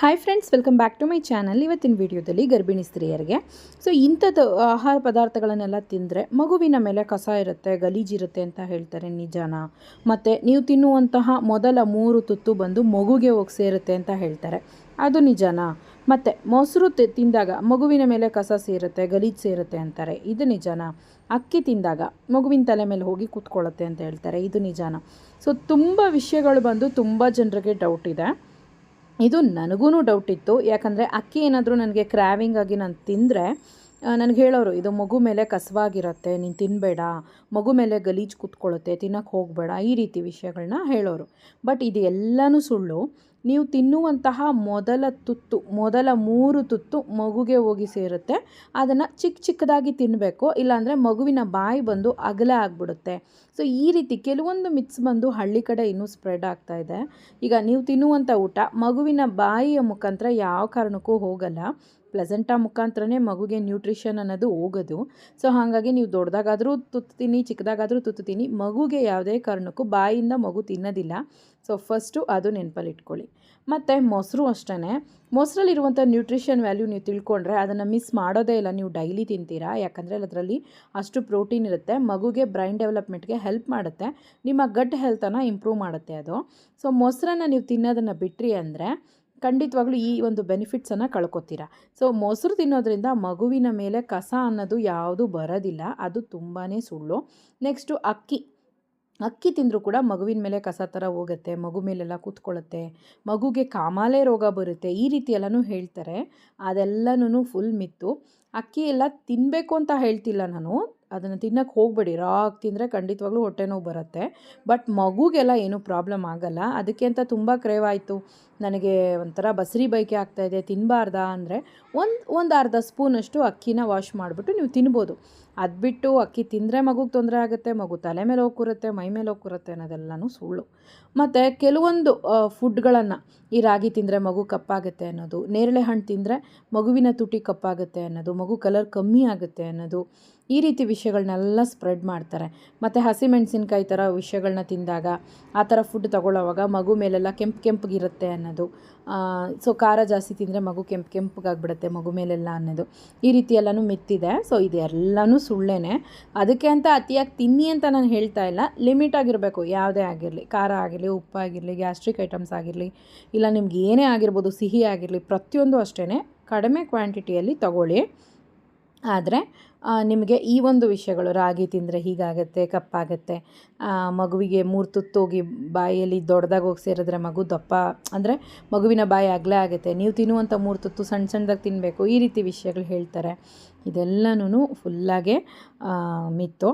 Hi friends welcome back to my channel ಇವತ್ತಿನ ವಿಡಿಯೋದಲ್ಲಿ ಗರ್ಭಿಣಿ ಸ್ತ್ರೀಯರಿಗೆ. ಸೊ ಇಂಥದ್ದು ಆಹಾರ ಪದಾರ್ಥಗಳನ್ನೆಲ್ಲ ತಿಂದರೆ ಮಗುವಿನ ಮೇಲೆ ಕಸ ಇರುತ್ತೆ ಗಲೀಜಿರುತ್ತೆ ಅಂತ ಹೇಳ್ತಾರೆ ನಿಜಾನ. ಮತ್ತು ನೀವು ತಿನ್ನುವಂತಹ ಮೊದಲ ಮೂರು ತುತ್ತು ಬಂದು ಮಗುಗೆ ಹೋಗಿ ಸೇರುತ್ತೆ ಅಂತ ಹೇಳ್ತಾರೆ. ಅದು ನಿಜಾನ. ಮತ್ತು ಮೊಸರು ತಿಂದಾಗ ಮಗುವಿನ ಮೇಲೆ ಕಸ ಸೇರುತ್ತೆ, ಗಲೀಜು ಸೇರುತ್ತೆ ಅಂತಾರೆ. ಇದು ನಿಜಾನ. ಅಕ್ಕಿ ತಿಂದಾಗ ಮಗುವಿನ ತಲೆ ಮೇಲೆ ಹೋಗಿ ಕೂತ್ಕೊಳ್ಳುತ್ತೆ ಅಂತ ಹೇಳ್ತಾರೆ. ಇದು ನಿಜಾನ. ಸೊ ತುಂಬ ವಿಷಯಗಳು ಬಂದು ತುಂಬ ಜನರಿಗೆ ಡೌಟ್ ಇದೆ. ಇದು ನನಗೂ ಡೌಟ್ ಇತ್ತು. ಯಾಕಂದರೆ ಅಕ್ಕಿ ಏನಾದರೂ ನನಗೆ ಕ್ರ್ಯಾವಿಂಗ್ ಆಗಿ ನಾನು ತಿಂದರೆ ನನಗೆ ಹೇಳೋರು, ಇದು ಮಗು ಮೇಲೆ ಕಸವಾಗಿರುತ್ತೆ, ನೀನು ತಿನ್ನಬೇಡ ಮಗು ಮೇಲೆ ಗಲೀಜು ಕೂತ್ಕೊಳ್ಳುತ್ತೆ ತಿನ್ನೋಕ್ಕೆ ಹೋಗಬೇಡ, ಈ ರೀತಿ ವಿಷಯಗಳನ್ನ ಹೇಳೋರು. ಬಟ್ ಇದು ಎಲ್ಲನೂ ಸುಳ್ಳು. ನೀವು ತಿನ್ನುವಂತಹ ಮೊದಲ ತುತ್ತು, ಮೊದಲ ಮೂರು ತುತ್ತು ಮಗುಗೆ ಹೋಗಿ ಸೇರುತ್ತೆ. ಅದನ್ನು ಚಿಕ್ಕ ಚಿಕ್ಕದಾಗಿ ತಿನ್ನಬೇಕು ಇಲ್ಲಾಂದರೆ ಮಗುವಿನ ಬಾಯಿ ಬಂದು ಅಗಲ ಆಗಿಬಿಡುತ್ತೆ. ಸೊ ಈ ರೀತಿ ಕೆಲವೊಂದು ಮಿಕ್ಸ್ ಬಂದು ಹಳ್ಳಿ ಕಡೆ ಇನ್ನೂ ಸ್ಪ್ರೆಡ್ ಆಗ್ತಾ ಇದೆ. ಈಗ ನೀವು ತಿನ್ನುವಂಥ ಊಟ ಮಗುವಿನ ಬಾಯಿಯ ಮುಖಾಂತರ ಯಾವ ಕಾರಣಕ್ಕೂ ಹೋಗಲ್ಲ. ಪ್ಲೆಸೆಂಟ ಮುಖಾಂತರನೇ ಮಗುಗೆ ನ್ಯೂಟ್ರಿಷನ್ ಅನ್ನೋದು ಹೋಗೋದು. ಸೊ ಹಾಗಾಗಿ ನೀವು ದೊಡ್ಡದಾಗಾದರೂ ತುತ್ತೀನಿ ಚಿಕ್ಕದಾಗಾದರೂ ತುತ್ತು ತಿನ್ನಿ ಮಗುಗೆ ಯಾವುದೇ ಕಾರಣಕ್ಕೂ ಬಾಯಿಂದ ಮಗು ತಿನ್ನೋದಿಲ್ಲ. ಸೊ ಫಸ್ಟು ಅದು ನೆನಪಲ್ಲಿ ಇಟ್ಕೊಳ್ಳಿ ಮತ್ತು ಮೊಸರು ಅಷ್ಟೇ ಮೊಸರಲ್ಲಿರುವಂಥ ನ್ಯೂಟ್ರಿಷನ್ ವ್ಯಾಲ್ಯೂ ನೀವು ತಿಳ್ಕೊಂಡ್ರೆ ಅದನ್ನು ಮಿಸ್ ಮಾಡೋದೇ ಇಲ್ಲ. ನೀವು ಡೈಲಿ ತಿಂತೀರಾ? ಯಾಕಂದರೆ ಅದರಲ್ಲಿ ಅಷ್ಟು ಪ್ರೋಟೀನ್ ಇರುತ್ತೆ. ಮಗುಗೆ ಬ್ರೈನ್ ಡೆವಲಪ್ಮೆಂಟ್ಗೆ ಹೆಲ್ಪ್ ಮಾಡುತ್ತೆ. ನಿಮ್ಮ ಗಟ್ ಹೆಲ್ತನ್ನು ಇಂಪ್ರೂವ್ ಮಾಡುತ್ತೆ ಅದು. ಸೊ ಮೊಸರನ್ನು ನೀವು ತಿನ್ನೋದನ್ನು ಬಿಟ್ರಿ ಅಂದರೆ ಖಂಡಿತವಾಗ್ಲೂ ಈ ಒಂದು ಬೆನಿಫಿಟ್ಸನ್ನು ಕಳ್ಕೊತೀರಾ. ಸೊ ಮೊಸರು ತಿನ್ನೋದ್ರಿಂದ ಮಗುವಿನ ಮೇಲೆ ಕಸ ಅನ್ನೋದು ಯಾವುದು ಬರೋದಿಲ್ಲ. ಅದು ತುಂಬಾ ಸುಳ್ಳು. ನೆಕ್ಸ್ಟು ಅಕ್ಕಿ. ಅಕ್ಕಿ ತಿಂದರೂ ಕೂಡ ಮಗುವಿನ ಮೇಲೆ ಕಸ ಥರ ಹೋಗುತ್ತೆ, ಮಗು ಮೇಲೆಲ್ಲ ಕೂತ್ಕೊಳ್ಳುತ್ತೆ, ಮಗುಗೆ ಕಾಮಾಲೆ ರೋಗ ಬರುತ್ತೆ, ಈ ರೀತಿ ಎಲ್ಲನೂ ಹೇಳ್ತಾರೆ. ಅದೆಲ್ಲನೂ ಫುಲ್ ಮಿತ್ತು ಅಕ್ಕಿ ಎಲ್ಲ ತಿನ್ನಬೇಕು ಅಂತ ಹೇಳ್ತಿಲ್ಲ ನಾನು. ಅದನ್ನು ತಿನ್ನಕ್ಕೆ ಹೋಗಬೇಡಿ. ರಾಗಿ ತಿಂದರೆ ಖಂಡಿತವಾಗ್ಲೂ ಹೊಟ್ಟೆ ನೋವು ಬರುತ್ತೆ. ಬಟ್ ಮಗುಗೆಲ್ಲ ಏನೂ ಪ್ರಾಬ್ಲಮ್ ಆಗಲ್ಲ. ಅದಕ್ಕೆ ಅಂತ ತುಂಬ ಕ್ರೇವ್ ಆಯಿತು ನನಗೆ ಒಂಥರ ಬಸರಿ ಬೈಕೆ ಆಗ್ತಾಯಿದೆ ತಿನ್ನಬಾರ್ದಾ ಅಂದರೆ ಒಂದು ಒಂದು ಅರ್ಧ ಸ್ಪೂನಷ್ಟು ಅಕ್ಕಿನ ವಾಶ್ ಮಾಡಿಬಿಟ್ಟು ನೀವು ತಿನ್ಬೋದು. ಅದು ಬಿಟ್ಟು ಅಕ್ಕಿ ತಿಂದರೆ ಮಗುಗೆ ತೊಂದರೆ ಆಗುತ್ತೆ, ಮಗು ತಲೆ ಮೇಲೆ ಹೋಗಿ ಕೂರುತ್ತೆ, ಮೈ ಮೇಲೆ ಹೋಗಿ ಕೂರುತ್ತೆ ಅನ್ನೋದೆಲ್ಲನೂ ಸುಳ್ಳು. ಮತ್ತು ಕೆಲವೊಂದು ಫುಡ್ಗಳನ್ನು ಈ ರಾಗಿ ತಿಂದರೆ ಮಗು ಕಪ್ಪಾಗುತ್ತೆ ಅನ್ನೋದು, ನೇರಳೆ ಹಣ್ಣು ತಿಂದರೆ ಮಗುವಿನ ತುಟಿ ಕಪ್ಪಾಗುತ್ತೆ ಅನ್ನೋದು, ಮಗು ಕಲರ್ ಕಮ್ಮಿ ಆಗುತ್ತೆ ಅನ್ನೋದು ಈ ರೀತಿ ವಿಷಯಗಳನ್ನೆಲ್ಲ ಸ್ಪ್ರೆಡ್ ಮಾಡ್ತಾರೆ. ಮತ್ತು ಹಸಿಮೆಣಸಿನ್ಕಾಯಿ ಥರ ವಿಷಯಗಳನ್ನ ತಿಂದಾಗ, ಆ ಥರ ಫುಡ್ ತಗೊಳ್ಳೋವಾಗ ಮಗು ಮೇಲೆಲ್ಲ ಕೆಂಪು ಕೆಂಪಗಿರುತ್ತೆ ಅನ್ನೋದು. ಸೊ ಖಾರ ಜಾಸ್ತಿ ತಿಂದರೆ ಮಗು ಕೆಂಪು ಕೆಂಪಗಾಗ್ಬಿಡುತ್ತೆ ಮಗು ಮೇಲೆಲ್ಲ ಅನ್ನೋದು. ಈ ರೀತಿ ಎಲ್ಲನೂ ಮಿತ್ತಿದೆ. ಸೊ ಇದೆಲ್ಲನೂ ಸುಳ್ಳೇನೆ. ಅದಕ್ಕೆ ಅಂತ ಅತಿಯಾಗಿ ತಿನ್ನಿ ಅಂತ ನಾನು ಹೇಳ್ತಾ ಇಲ್ಲ. ಲಿಮಿಟ್ ಆಗಿರಬೇಕು. ಯಾವುದೇ ಆಗಿರಲಿ. ಖಾರ ಆಗಿರಲಿ, ಉಪ್ಪು ಆಗಿರಲಿ, ಗ್ಯಾಸ್ಟ್ರಿಕ್ ಐಟಮ್ಸ್ ಆಗಿರಲಿ, ಇಲ್ಲ ನಿಮ್ಗೆ ಏನೇ ಆಗಿರ್ಬೋದು, ಸಿಹಿ ಆಗಿರಲಿ, ಪ್ರತಿಯೊಂದು ಅಷ್ಟೇ ಕಡಿಮೆ ಕ್ವಾಂಟಿಟಿಯಲ್ಲಿ ತಗೊಳ್ಳಿ. ಆದರೆ ನಿಮಗೆ ಈ ಒಂದು ವಿಷಯಗಳು ರಾಗಿ ತಿಂದರೆ ಹೀಗಾಗತ್ತೆ, ಕಪ್ಪಾಗತ್ತೆ. ಮಗುವಿಗೆ ಮೂರು ತುತ್ತೋಗಿ ಬಾಯಲ್ಲಿ ದೊಡ್ಡದಾಗಿ ಹೋಗಿ ಸೇರಿದ್ರೆ ಮಗು ದಪ್ಪ, ಅಂದರೆ ಮಗುವಿನ ಬಾಯಿ ಅಗಲ ಆಗುತ್ತೆ. ನೀವು ತಿನ್ನುವಂಥ ಮೂರು ತುತ್ತು ಸಣ್ಣ ಸಣ್ಣದಾಗಿ ತಿನ್ನಬೇಕು ಈ ರೀತಿ ವಿಷಯಗಳು ಹೇಳ್ತಾರೆ. ಇದೆಲ್ಲನೂ ಫುಲ್ಲಾಗೆ ಮಿತ್ತು.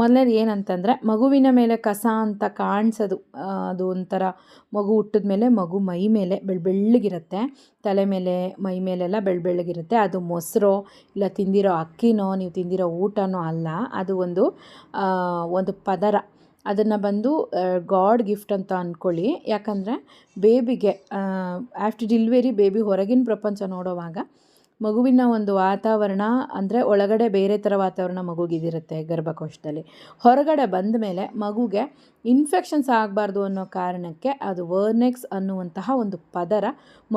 ಮೊದಲನೇದು ಏನಂತಂದರೆ ಮಗುವಿನ ಮೇಲೆ ಕಸ ಅಂತ ಕಾಣಿಸೋದು ಅದು ಒಂಥರ ಮಗು ಹುಟ್ಟಿದ ಮೇಲೆ ಮಗು ಮೈ ಮೇಲೆ ಬೆಳ್ ಬೆಳ್ಳಗಿರುತ್ತೆ. ತಲೆ ಮೇಲೆ, ಮೈ ಮೇಲೆಲ್ಲ ಬೆಳ್ ಬೆಳ್ಳಗಿರುತ್ತೆ. ಅದು ಮೊಸರು ಇಲ್ಲ ತಿಂದಿರೋ ಅಕ್ಕಿನೋ ನೀವು ತಿಂದಿರೋ ಊಟನೋ ಅಲ್ಲ, ಅದು ಒಂದು ಒಂದು ಪದರ. ಅದನ್ನು ಬಂದು ಗಾಡ್ ಗಿಫ್ಟ್ ಅಂತ ಅಂದ್ಕೊಳ್ಳಿ ಯಾಕಂದರೆ, ಬೇಬಿಗೆ ಆಫ್ಟರ್ ಡಿಲ್ವರಿ ಬೇಬಿ ಹೊರಗಿನ ಪ್ರಪಂಚ ನೋಡೋವಾಗ, ಮಗುವಿನ ಒಂದು ವಾತಾವರಣ ಅಂದರೆ ಒಳಗಡೆ ಬೇರೆ ಥರ ವಾತಾವರಣ ಮಗುಗಿದಿರುತ್ತೆ ಗರ್ಭಕೋಶದಲ್ಲಿ. ಹೊರಗಡೆ ಬಂದ ಮೇಲೆ ಮಗುಗೆ ಇನ್ಫೆಕ್ಷನ್ಸ್ ಆಗಬಾರ್ದು ಅನ್ನೋ ಕಾರಣಕ್ಕೆ ಅದು ವರ್ನೆಕ್ಸ್ ಅನ್ನುವಂತಹ ಒಂದು ಪದರ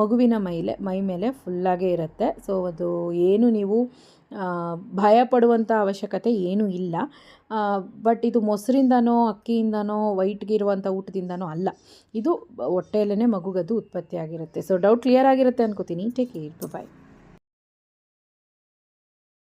ಮಗುವಿನ ಮೈಲೆ, ಮೈ ಮೇಲೆ ಫುಲ್ಲಾಗೇ ಇರುತ್ತೆ. ಸೊ ಅದು ಏನು ನೀವು ಭಯ ಪಡುವಂಥ ಅವಶ್ಯಕತೆ ಏನೂ ಇಲ್ಲ. ಬಟ್ ಇದು ಮೊಸರಿಂದನೋ, ಅಕ್ಕಿಯಿಂದನೋ ವೈಟ್ಗಿರುವಂಥ ಊಟದಿಂದನೋ ಅಲ್ಲ. ಇದು ಹೊಟ್ಟೆಯಲ್ಲೇ ಮಗುಗದು ಉತ್ಪತ್ತಿ ಆಗಿರುತ್ತೆ ಸೊ ಡೌಟ್ ಕ್ಲಿಯರ್ ಆಗಿರುತ್ತೆ ಅನ್ಕೋತೀನಿ. Take care bye